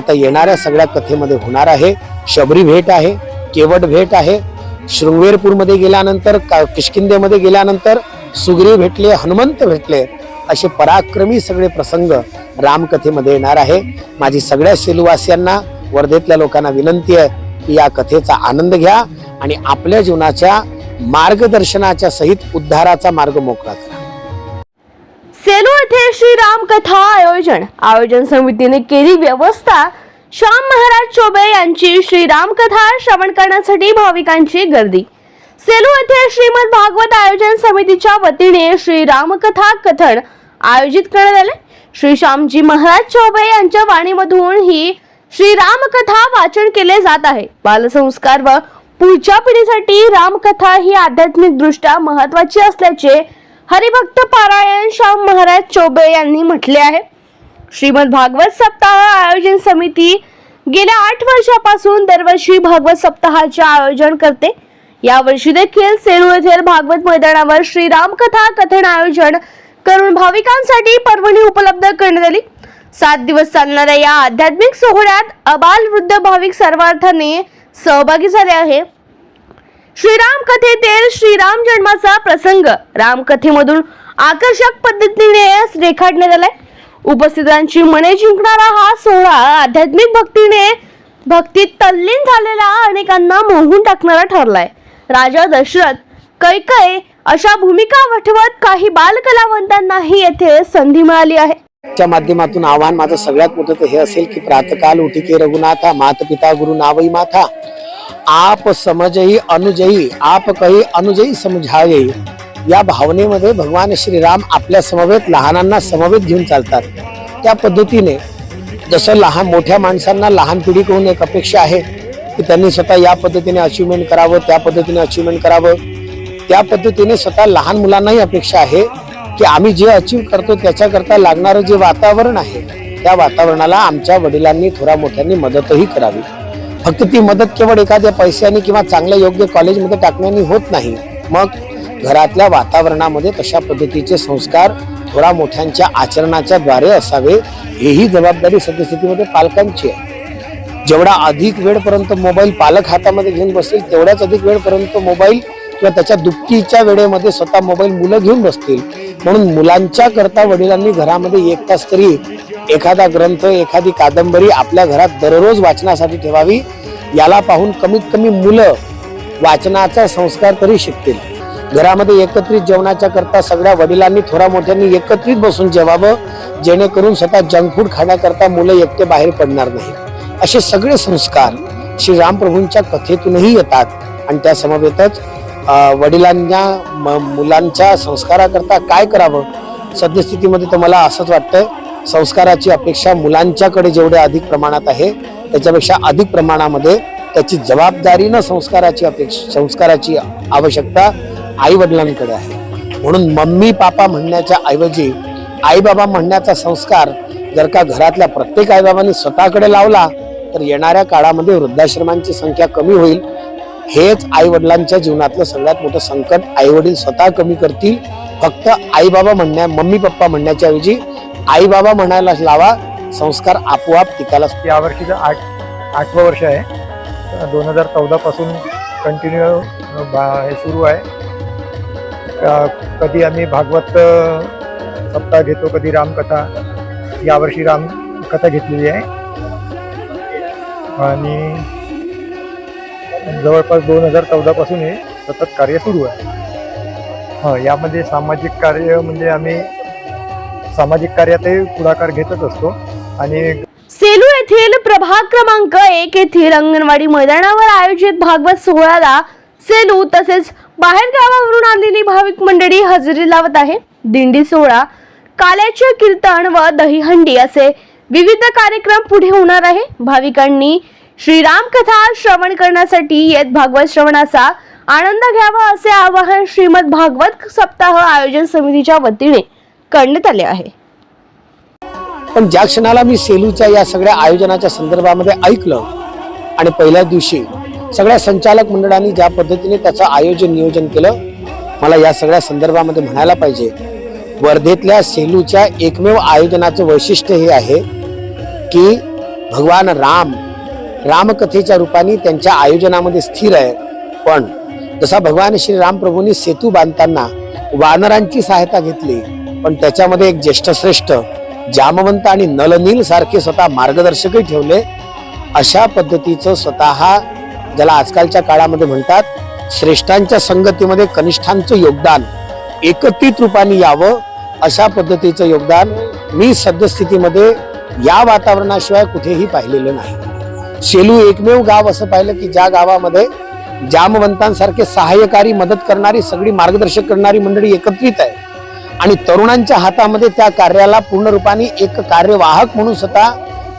आता येणाऱ्या सगळ्या कथेमध्ये होणार आहे. शबरी भेट आहे केवट भेट आहे. शृंगवेरपूरमध्ये गेल्यानंतर का- किष्किंधेमध्ये गेल्यानंतर सुग्रीव भेटले हनुमंत भेटले असे पराक्रमी सगळे प्रसंग रामकथेमध्ये येणार आहे. माझी सगळ्या सेलूवासियांना वर्धेतल्या लोकांना विनंती आहे की या कथेचा आनंद घ्या आणि आपल्या जीवनाच्या मार्गदर्शनाच्या सहित उद्धाराचा मार्ग मोकळा करा. सेलू येथे श्रीराम कथा आयोजन. आयोजन समितीने केली व्यवस्था. श्याम महाराज चोबे यांची श्रीराम कथा श्रवण करण्यासाठी भाविकांची गर्दी. सेलू येथे श्रीमद भागवत आयोजन समितीच्या वतीने श्रीराम कथा कथन आयोजित करण्यात आले. श्री श्यामजी महाराज चोबे यांच्या वाणीमधून ही श्रीराम कथा वाचन केले जात आहे. बालसंस्कार व पुढच्या पिढीसाठी रामकथा ही आध्यात्मिक दृष्ट्या महत्वाची असल्याचे हरिभक्त पारायण श्याम महाराज चोबे यांनी म्हटले आहे. श्रीमद भागवत सप्ताह आयोजन समिती गेल्या आठ वर्षापासून दरवर्षी भागवत सप्ताहाचे आयोजन करते. यावर्षी देखील सेलू येथील भागवत मैदानावर श्रीरामकथा कथन आयोजन करून भाविकांसाठी पर्वणी उपलब्ध करण्यात आली. सात दिवस चालणाऱ्या या आध्यात्मिक सोहळ्यात अबाल वृद्ध भाविक सर्वार्थाने सहभागी झाले आहे. श्रीराम कथेतील श्रीराम जन्माचा प्रसंग. रामकथेमधून आकर्षक पद्धतीने रेखाटण्यात आलाय. उपस्थितांची मने जिंकणारा हा सोहळा आध्यात्मिक भक्तीने भक्तीत तल्लीन झालेला अनेकांना मोहून टाकणारा ठरलाय. राजा दशरथ कैकय अशा भूमिका वठवत काही बालकलावंतांनाही येथे संधी मिळाली आहे. च्या माध्यमातून आव्हान माझं सगळ्यात मोठं तर हे असेल की प्रातकाल उठिके रघुनाथा मात पिता गुरु नावई माथा. आप समजही अनुजयी आप काही अनुजयी समजावे या भावनेमध्ये भगवान श्रीराम आपल्या समवेत लहानांना समवेत घेऊन चालतात. त्या पद्धतीने जसं लहान मोठ्या माणसांना लहान पिढीकडून एक अपेक्षा आहे की त्यांनी स्वतः या पद्धतीने अचिव्हमेंट करावं त्या पद्धतीने अचिव्हमेंट करावं. त्या पद्धतीने स्वतः लहान मुलांनाही अपेक्षा आहे की आम्ही जे अचीव करतो त्याच्याकरता लागणारं जे वातावरण आहे त्या वातावरणाला आमच्या वडिलांनी थोडा मोठ्यांनी मदतही करावी. फक्त ती मदत केवळ एखाद्या पैशाने किंवा चांगल्या योग्य कॉलेजमध्ये टाकण्याने होत नाही. मग घरातल्या वातावरणामध्ये तशा पद्धतीचे संस्कार थोडा मोठ्यांच्या आचरणाच्या द्वारे असावे हेही जबाबदारी सद्यस्थितीमध्ये पालकांची आहे. जेवढा अधिक वेळपर्यंत मोबाईल पालक हातामध्ये घेऊन बसतील तेवढ्याच अधिक वेळपर्यंत मोबाईल किंवा त्याच्या दुपटीच्या वेळेमध्ये स्वतः मोबाईल मुलं घेऊन बसतील. म्हणून मुलांच्या करता वडिलांनी घरामध्ये एक तास तरी एखादा ग्रंथ एखादी कादंबरी आपल्या घरात दररोज वाचनासाठी ठेवावी याला पाहून कमीत कमी मुलं वाचनाचा संस्कार तरी शिकतील. घरामध्ये एकत्रित जेवणाच्या करता सगळ्या वडिलांनी थोडा मोठ्यांनी एकत्रित बसून जेवावं जेणेकरून स्वतः जंक फूड खाण्याकरता मुलं एकटे बाहेर पडणार नाहीत. असे सगळे संस्कार श्री रामप्रभूंच्या कथेतूनही येतात आणि त्या समवेतच वडिलांना वडिलांच्या मुलांच्या संस्काराकरता काय करावं? सद्यस्थितीमध्ये तर मला असंच वाटतं संस्काराची अपेक्षा मुलांच्याकडे जेवढे अधिक प्रमाणात आहे त्याच्यापेक्षा अधिक प्रमाणामध्ये त्याची जबाबदारीनं संस्काराची अपेक्षा संस्काराची आवश्यकता आईवडिलांकडे आहे. म्हणून मम्मी पापा म्हणण्याच्या ऐवजी आई बाबा म्हणण्याचा संस्कार जर का घरातल्या प्रत्येक आईबाबांनी स्वतःकडे लावला तर येणाऱ्या काळामध्ये वृद्धाश्रमांची संख्या कमी होईल. हेच आईवडिलांच्या जीवनातलं सगळ्यात मोठं संकट. आईवडील स्वतः कमी करतील. फक्त आई बाबा म्हणण्या मम्मी पप्पा म्हणण्याच्या ऐवजी आई बाबा म्हणायला लावा संस्कार आपोआप टिकायला यावर्षीचं आठ आठवं वर्ष आहे. दोन हजार चौदापासून कंटिन्यू हे सुरू आहे. कधी आम्ही भागवत सप्ताह घेतो कधी रामकथा. यावर्षी रामकथा घेतलेली आहे. आणि जवळपास दोन हजार चौदापासून हे सतत कार्य सुरू आहे. हां यामध्ये सामाजिक कार्य म्हणजे आम्ही सामाजिक कार्यातही पुढाकार घेतच असतो. आणि सेलू येथील प्रभाग क्रमांक एक येथील अंगणवाडी मैदानावर आयोजित भागवत सोहळ्याला सेलू तसेच बाहेर गावावरून आलेली भाविक मंडळी हजेरी लावत आहे. दिंडी सोहळा काल्याचे कीर्तन व दहीहंडी असे विविध कार्यक्रम पुढे होणार आहे. भाविकांनी श्रीराम कथा श्रवण करण्यासाठी येत भागवत श्रवणाचा आनंद घ्यावा असे आवाहन श्रीमद भागवत सप्ताह आयोजन समितीच्या वतीने करण्यात आले आहे. पण ज्या क्षणाला मी सेलूच्या या सगळ्या आयोजनाच्या संदर्भामध्ये ऐकलं आणि पहिल्या दिवशी सगळ्या संचालक मंडळांनी ज्या पद्धतीने त्याचं आयोजन नियोजन केलं मला या सगळ्या संदर्भामध्ये म्हणायला पाहिजे वर्धेतल्या सेलूच्या एकमेव आयोजनाचं वैशिष्ट्य हे आहे की भगवान राम रामकथेच्या रूपाने त्यांच्या आयोजनामध्ये स्थिर आहे. पण जसा भगवान श्री राम प्रभूंनी सेतू बांधताना वानरांची सहायता घेतली पण त्याच्यामध्ये एक ज्येष्ठ श्रेष्ठ जामवंत आणि नलनील सारखे स्वतः मार्गदर्शकही ठेवले. अशा पद्धतीचं स्वतः ज्याला आजकालच्या काळामध्ये म्हणतात श्रेष्ठांच्या संगतीमध्ये कनिष्ठांचं योगदान एकत्रित रूपाने यावं अशा पद्धतीचं योगदान मी सद्यस्थितीमध्ये या वातावरणाशिवाय कुठेही पाहिलेलं नाही. सेलू एकमेव गाव असं पाहिलं की ज्या गावामध्ये जामवंतांसारखे सहाय्यकारी मदत करणारी सगळी मार्गदर्शक करणारी मंडळी एकत्रित आहे. आणि तरुणांच्या हातामध्ये त्या कार्याला पूर्ण रूपाने एक कार्यवाहक म्हणून स्वतः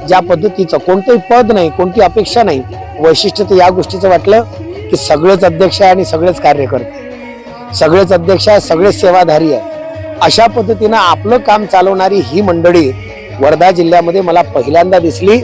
ज्या पद्धतीचं कोणतंही पद नाही कोणती अपेक्षा नाही वैशिष्ट्य तर या गोष्टीचं वाटलं की सगळेच अध्यक्ष आहे आणि सगळेच कार्य करते सगळेच अध्यक्ष आहे सगळेच सेवाधारी आहे अशा पद्धतीनं आपलं काम चालवणारी ही मंडळी वर्धा जिल्ह्यामध्ये मला पहिल्यांदा दिसली.